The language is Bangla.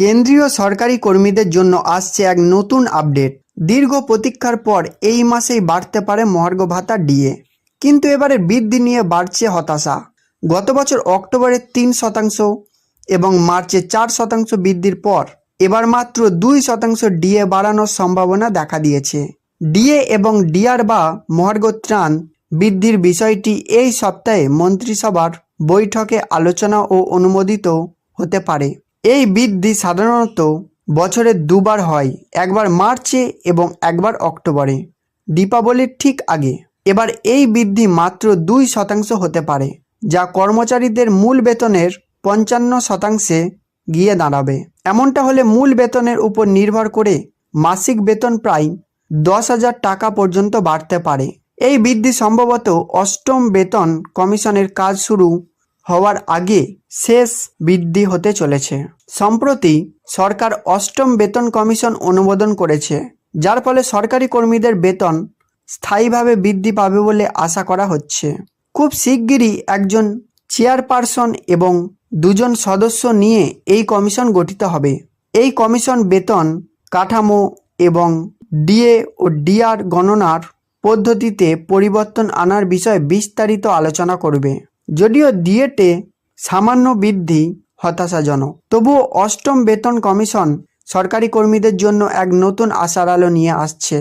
কেন্দ্রীয় সরকারি কর্মীদের জন্য আসছে এক নতুন আপডেট। দীর্ঘ প্রতীক্ষার পর এই মাসেই বাড়তে পারে মহার্ঘ ভাতা ডিএ। কিন্তু এবারে বৃদ্ধি নিয়ে বাড়ছে হতাশা। গত বছর অক্টোবরে তিন শতাংশ এবং মার্চে চার শতাংশ বৃদ্ধির পর এবার মাত্র দুই শতাংশ ডিএ বাড়ানোর সম্ভাবনা দেখা দিয়েছে। ডিএ এবং ডিআর বা মহার্ঘ ত্রাণ বৃদ্ধির বিষয়টি এই সপ্তাহে মন্ত্রিসভার বৈঠকে আলোচনা ও অনুমোদিত হতে পারে। এই বৃদ্ধি সাধারণত বছরে দুবার হয়, একবার মার্চে এবং একবার অক্টোবরে। দীপাবলির ঠিক আগে। এবার এই বৃদ্ধি মাত্র দুই শতাংশ হতে পারে, যা কর্মচারীদের মূল বেতনের পঞ্চান্ন শতাংশে গিয়ে দাঁড়াবে। এমনটা হলে মূল বেতনের উপর নির্ভর করে মাসিক বেতন প্রায় দশ হাজার টাকা পর্যন্ত বাড়তে পারে। এই বৃদ্ধি সম্ভবত অষ্টম বেতন কমিশনের কাজ শুরু হওয়ার আগে শেষ বৃদ্ধি হতে চলেছে। সম্প্রতি সরকার অষ্টম বেতন কমিশন অনুমোদন করেছে, যার ফলে সরকারি কর্মীদের বেতন স্থায়ীভাবে বৃদ্ধি পাবে বলে আশা করা হচ্ছে। খুব শিগগিরই একজন চেয়ারপারসন এবং দুজন সদস্য নিয়ে এই কমিশন গঠিত হবে। এই কমিশন বেতন কাঠামো এবং ডিএ ও ডিআর গণনার পদ্ধতিতে পরিবর্তন আনার বিষয়ে বিস্তারিত আলোচনা করবে। যদিও ডিএটে সামান্য বৃদ্ধি হতাশাজনক। তবুও অষ্টম বেতন কমিশন সরকারি কর্মীদের জন্য এক নতুন আশার আলো নিয়ে আসছে।